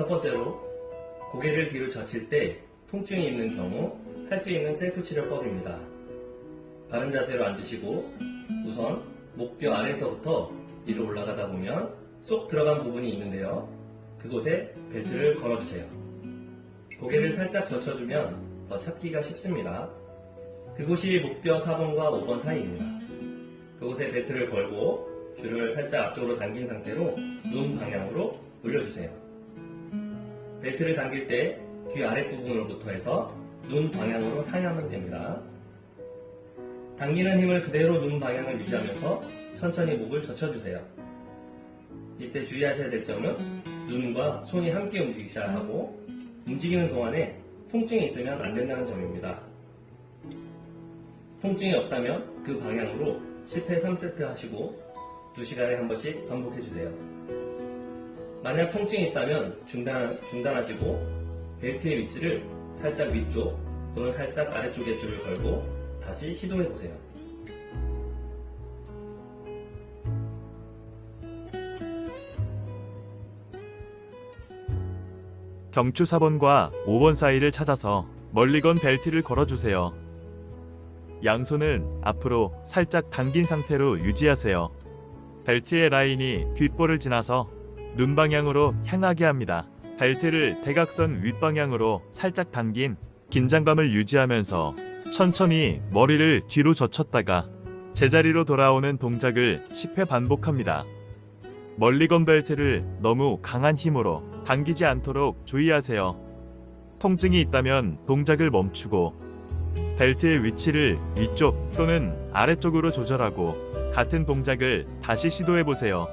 첫 번째로 고개를 뒤로 젖힐 때 통증이 있는 경우 할 수 있는 셀프 치료법입니다. 바른 자세로 앉으시고 우선 목뼈 아래에서부터 위로 올라가다 보면 쏙 들어간 부분이 있는데요. 그곳에 벨트를 걸어주세요. 고개를 살짝 젖혀주면 더 찾기가 쉽습니다. 그곳이 목뼈 4번과 5번 사이입니다. 그곳에 벨트를 걸고 줄을 살짝 앞쪽으로 당긴 상태로 눈 방향으로 올려주세요. 벨트를 당길 때 귀 아랫부분으로부터 해서 눈 방향으로 향하면 됩니다. 당기는 힘을 그대로 눈 방향을 유지하면서 천천히 목을 젖혀주세요. 이때 주의하셔야 될 점은 눈과 손이 함께 움직이셔야 하고 움직이는 동안에 통증이 있으면 안 된다는 점입니다. 통증이 없다면 그 방향으로 10회 3세트 하시고 2시간에 한 번씩 반복해주세요. 만약 통증이 있다면 중단, 중단하시고 벨트의 위치를 살짝 위쪽 또는 살짝 아래쪽에 줄을 걸고 다시 시도해보세요. 경추 4번과 5번 사이를 찾아서 멀리 건 벨트를 걸어주세요. 양손은 앞으로 살짝 당긴 상태로 유지하세요. 벨트의 라인이 귓볼을 지나서 눈 방향으로 향하게 합니다. 벨트를 대각선 윗방향으로 살짝 당긴 긴장감을 유지하면서 천천히 머리를 뒤로 젖혔다가 제자리로 돌아오는 동작을 10회 반복합니다. 멀리 건 벨트를 너무 강한 힘으로 당기지 않도록 주의하세요. 통증이 있다면 동작을 멈추고 벨트의 위치를 위쪽 또는 아래쪽으로 조절하고 같은 동작을 다시 시도해 보세요.